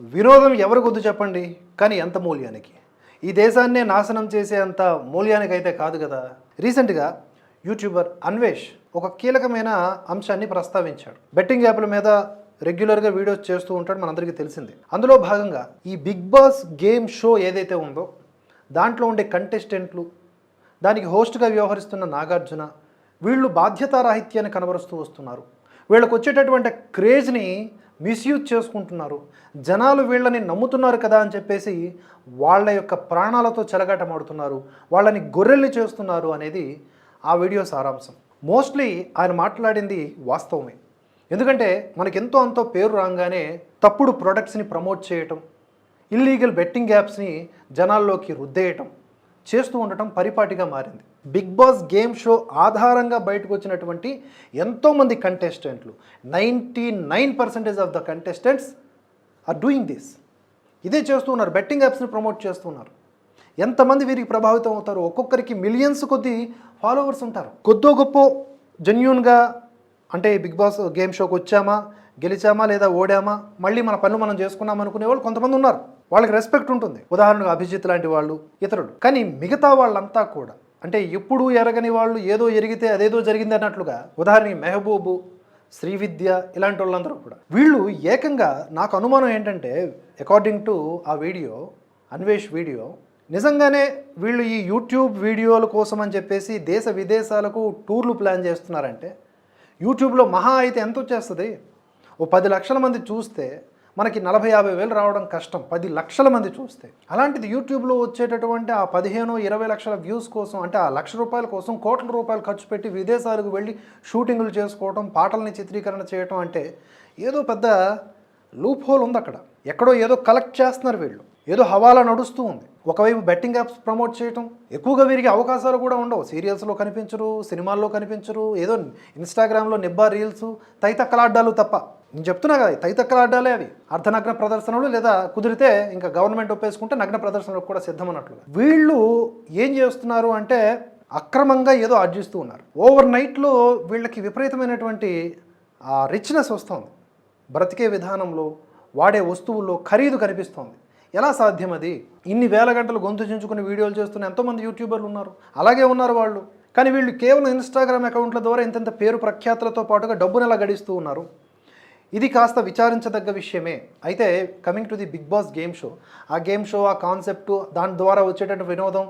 వినోదం ఎవరి కొద్దు చెప్పండి కానీ ఎంత మూల్యానికి? ఈ దేశాన్నే నాశనం చేసే అంత మూల్యానికి అయితే కాదు కదా. రీసెంట్గా యూట్యూబర్ అన్వేష్ ఒక కీలకమైన అంశాన్ని ప్రస్తావించాడు. బెట్టింగ్ యాప్ల మీద రెగ్యులర్గా వీడియోస్ చేస్తూ ఉంటాడు మనందరికీ తెలిసిందే. అందులో భాగంగా ఈ బిగ్ బాస్ గేమ్ షో ఏదైతే ఉందో దాంట్లో ఉండే కంటెస్టెంట్లు దానికి హోస్ట్గా వ్యవహరిస్తున్న నాగార్జున వీళ్ళు బాధ్యతారాహిత్యాన్ని కనబరుస్తూ వస్తున్నారు. వీళ్ళకు వచ్చేటటువంటి క్రేజ్ని మిస్యూజ్ చేసుకుంటున్నారు. జనాలు వీళ్ళని నమ్ముతున్నారు కదా అని చెప్పేసి వాళ్ళ యొక్క ప్రాణాలతో చెలగాటమాడుతున్నారు వాళ్ళని గొర్రెల్ని చేస్తున్నారు అనేది ఆ వీడియో సారాంశం. మోస్ట్లీ ఆయన మాట్లాడింది వాస్తవమే. ఎందుకంటే మనకెంతో అంతో పేరు రాగానే తప్పుడు ప్రొడక్ట్స్ని ప్రమోట్ చేయటం ఇల్లీగల్ బెట్టింగ్ యాప్స్ని జనాల్లోకి రుద్దేయటం చేస్తూ ఉండటం పరిపాటిగా మారింది. బిగ్ బాస్ గేమ్ షో ఆధారంగా బయటకు వచ్చినటువంటి ఎంతోమంది కంటెస్టెంట్లు ninety nine percentage of the contestants are doing this ఇదే చేస్తూ ఉన్నారు బెట్టింగ్ యాప్స్ని ప్రమోట్ చేస్తున్నారు ఎంతమంది వీరికి ప్రభావితం అవుతారు? ఒక్కొక్కరికి మిలియన్స్ కొద్ది ఫాలోవర్స్ ఉంటారు. కొద్దో గొప్ప జెన్యున్గా అంటే బిగ్ బాస్ గేమ్ షోకి వచ్చామా గెలిచామా లేదా ఓడామా మళ్ళీ మన పనులు మనం చేసుకున్నాం అనుకునే వాళ్ళు కొంతమంది ఉన్నారు. వాళ్ళకి రెస్పెక్ట్ ఉంటుంది. ఉదాహరణకు అభిజిత్ లాంటి వాళ్ళు ఇతరులు. కానీ మిగతా వాళ్ళంతా కూడా అంటే ఎప్పుడు ఎరగని వాళ్ళు ఏదో ఎరిగితే అదేదో జరిగింది అన్నట్లుగా ఉదాహరణకి మెహబూబు శ్రీవిద్య ఇలాంటి వాళ్ళందరూ కూడా. వీళ్ళు ఏకంగా నాకు అనుమానం ఏంటంటే అకార్డింగ్ టు ఆ వీడియో అన్వేష్ వీడియో నిజంగానే వీళ్ళు ఈ యూట్యూబ్ వీడియోల కోసం అని చెప్పేసి దేశ విదేశాలకు టూర్లు ప్లాన్ చేస్తున్నారంటే యూట్యూబ్లో మహా అయితే ఎంత వచ్చేస్తుంది? ఓ పది లక్షల మంది చూస్తే మనకి నలభై యాభై వేలు రావడం కష్టం. పది లక్షల మంది చూస్తే. అలాంటిది యూట్యూబ్లో వచ్చేటటువంటి ఆ పదిహేను ఇరవై లక్షల వ్యూస్ కోసం అంటే ఆ లక్ష రూపాయల కోసం కోట్ల రూపాయలు ఖర్చు పెట్టి విదేశాలకు వెళ్ళి షూటింగులు చేసుకోవటం పాటల్ని చిత్రీకరణ చేయటం అంటే ఏదో పెద్ద లూప్ హోల్ ఉంది అక్కడ. ఎక్కడో ఏదో కలెక్ట్ చేస్తున్నారు వీళ్ళు. ఏదో హవాలా నడుస్తూ ఉంది. ఒకవైపు బెట్టింగ్ యాప్స్ ప్రమోట్ చేయటం. ఎక్కువగా వీరికి అవకాశాలు కూడా ఉండవు. సీరియల్స్లో కనిపించరు సినిమాల్లో కనిపించరు ఏదో ఇన్స్టాగ్రామ్లో నిబ్బా రీల్స్ తైతక్కలాడ్డాలు తప్ప. నేను చెప్తున్నా కదా తైతక్కలాడ్డాలే అవి. అర్ధనగ్న ప్రదర్శనలు లేదా కుదిరితే ఇంకా గవర్నమెంట్ ఒప్పేసుకుంటే నగ్న ప్రదర్శనలకు కూడా సిద్ధమన్నట్లుగా వీళ్ళు ఏం చేస్తున్నారు అంటే అక్రమంగా ఏదో ఆర్జిస్తూ ఉన్నారు. ఓవర్ నైట్లో వీళ్ళకి విపరీతమైనటువంటి రిచ్నెస్ వస్తుంది. బ్రతికే విధానంలో వాడే వస్తువుల్లో ఖరీదు కనిపిస్తోంది. ఎలా సాధ్యం అది? ఇన్ని వేల గంటలు గొంతు చించుకుని వీడియోలు చేస్తున్న ఎంతోమంది యూట్యూబర్లు ఉన్నారు. అలాగే ఉన్నారు వాళ్ళు. కానీ వీళ్ళు కేవలం ఇన్స్టాగ్రామ్ అకౌంట్ల ద్వారా ఇంతంత పేరు ప్రఖ్యాతులతో పాటుగా డబ్బును ఎలా గడిస్తూ ఉన్నారు? ఇది కాస్త విచారించదగ్గ విషయమే. అయితే coming to the Bigg Boss game show ఆ గేమ్ షో ఆ కాన్సెప్ట్ దాని ద్వారా వచ్చేటటువంటి వినోదం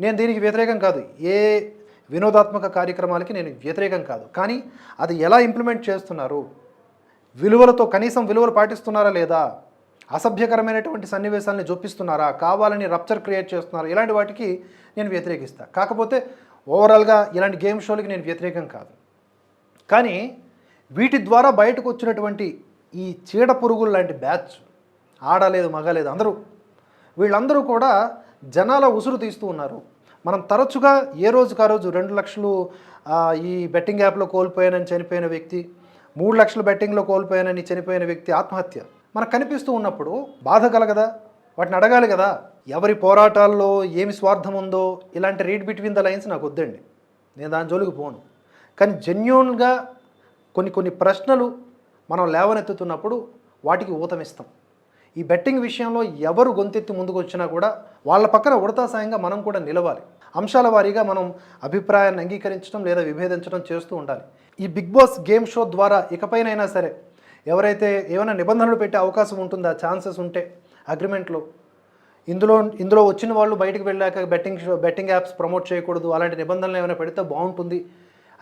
నేను దీనికి వ్యతిరేకం కాదు. ఏ వినోదాత్మక కార్యక్రమాలకి నేను వ్యతిరేకం కాదు. కానీ అది ఎలా ఇంప్లిమెంట్ చేస్తున్నారు? విలువలతో కనీసం విలువలు పాటిస్తున్నారా లేదా? అసభ్యకరమైనటువంటి సన్నివేశాలని జొప్పిస్తున్నారా? కావాలని రప్చర్ క్రియేట్ చేస్తున్నారా? ఇలాంటి వాటికి నేను వ్యతిరేకిస్తా. కాకపోతే ఓవరాల్గా ఇలాంటి గేమ్ షోలకి నేను వ్యతిరేకం కాదు. కానీ వీటి ద్వారా బయటకు వచ్చినటువంటి ఈ చీడ పురుగులు లాంటి బ్యాచ్ ఆడలేదు మగలేదు అందరూ. వీళ్ళందరూ కూడా జనాల ఉసురు తీస్తూ ఉన్నారు. మనం తరచుగా ఏ రోజుకు ఆ రోజు రెండు లక్షలు ఈ బెట్టింగ్ యాప్లో కోల్పోయానని చనిపోయిన వ్యక్తి మూడు లక్షలు బెట్టింగ్లో కోల్పోయానని చనిపోయిన వ్యక్తి ఆత్మహత్య. మనకు కనిపిస్తూ ఉన్నప్పుడు బాధ కలగదా? వాటిని అడగాలి కదా. ఎవరి పోరాటాల్లో ఏమి స్వార్థం ఉందో ఇలాంటి రీడ్ బిట్వీన్ ద లైన్స్ నాకు వద్దండి. నేను దాని జోలికి పోను. కానీ జెన్యున్గా కొన్ని కొన్ని ప్రశ్నలు మనం లేవనెత్తుతున్నప్పుడు వాటికి ఊతమిస్తాం. ఈ బెట్టింగ్ విషయంలో ఎవరు గొంతెత్తి ముందుకు వచ్చినా కూడా వాళ్ళ పక్కన ఉడతా సాయంగా మనం కూడా నిలవాలి. అంశాల వారీగా మనం అభిప్రాయాన్ని అంగీకరించడం లేదా విభేదించడం చేస్తూ ఉండాలి. ఈ బిగ్ బాస్ గేమ్ షో ద్వారా ఇకపైనైనా సరే ఎవరైతే ఏమైనా నిబంధనలు పెట్టే అవకాశం ఉంటుందా ఛాన్సెస్ ఉంటే అగ్రిమెంట్లో. ఇందులో ఇందులో వచ్చిన వాళ్ళు బయటకు వెళ్ళాక betting show betting apps promote చేయకూడదు అలాంటి నిబంధనలు ఏమైనా పెడితే బాగుంటుంది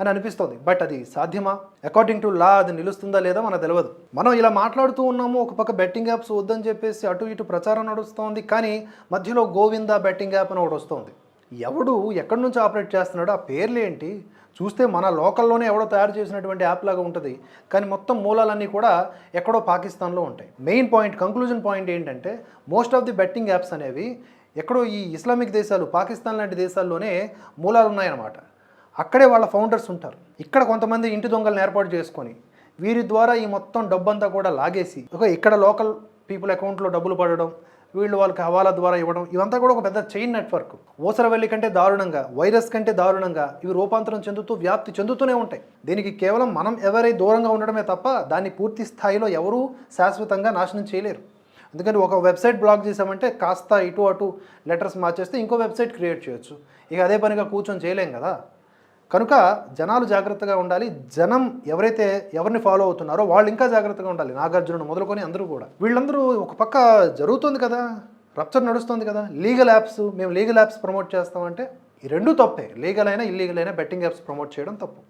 అని అనిపిస్తుంది. బట్ అది సాధ్యమా? అకార్డింగ్ టు లా అది నిలుస్తుందా లేదా మనకు తెలియదు మనం ఇలా మాట్లాడుతూ ఉన్నాము ఒక పక్క బెట్టింగ్ యాప్స్ వద్దని చెప్పేసి అటు ఇటు ప్రచారం నడుస్తోంది కానీ మధ్యలో గోవింద బెట్టింగ్ యాప్ అని ఒకటి వస్తుంది. ఎవడు ఎక్కడి నుంచి ఆపరేట్ చేస్తున్నాడు ఆ పేర్లు ఏంటి? చూస్తే మన లోకల్లోనే ఎవడో తయారు చేసినటువంటి యాప్ లాగా ఉంటుంది. కానీ మొత్తం మూలాలన్నీ కూడా ఎక్కడో పాకిస్తాన్లో ఉంటాయి. మెయిన్ పాయింట్ కంక్లూజన్ పాయింట్ ఏంటంటే most of the betting apps అనేవి ఎక్కడో ఈ ఇస్లామిక్ దేశాలు పాకిస్తాన్ లాంటి దేశాల్లోనే మూలాలు ఉన్నాయన్నమాట. అక్కడే వాళ్ళ ఫౌండర్స్ ఉంటారు. ఇక్కడ కొంతమంది ఇంటి దొంగలను ఏర్పాటు చేసుకొని వీరి ద్వారా ఈ మొత్తం డబ్బంతా కూడా లాగేసి ఒక ఇక్కడ లోకల్ పీపుల్ అకౌంట్లో డబ్బులు పడడం వీళ్ళు వాళ్ళకి హవాలా ద్వారా ఇవ్వడం ఇవంతా కూడా ఒక పెద్ద చైన్ నెట్వర్క్. ఓసరవెల్లి కంటే దారుణంగా వైరస్ కంటే దారుణంగా ఇవి రూపాంతరం చెందుతూ వ్యాప్తి చెందుతూనే ఉంటాయి. దీనికి కేవలం మనం ఎవరై దూరంగా ఉండడమే తప్ప దాన్ని పూర్తి స్థాయిలో ఎవరూ శాశ్వతంగా నాశనం చేయలేరు. ఎందుకంటే ఒక వెబ్సైట్ బ్లాక్ చేసామంటే కాస్త ఇటు అటు లెటర్స్ మార్చేస్తే ఇంకో వెబ్సైట్ క్రియేట్ చేయొచ్చు. ఇక అదే పనిగా కూర్చొని చేయలేం కదా. కనుక జనాలు జాగ్రత్తగా ఉండాలి. జనం ఎవరైతే ఎవరిని ఫాలో అవుతున్నారో వాళ్ళు ఇంకా జాగ్రత్తగా ఉండాలి. నాగార్జునుడు మొదలుకొని అందరూ కూడా. వీళ్ళందరూ ఒక పక్క జరుగుతుంది కదా. రప్చర్ నడుస్తుంది కదా. లీగల్ యాప్స్ మేము లీగల్ యాప్స్ ప్రమోట్ చేస్తామంటే ఈ రెండు తప్పే. లీగల్ అయినా ఇల్లీగల్ అయినా బెట్టింగ్ యాప్స్ ప్రమోట్ చేయడం తప్పు.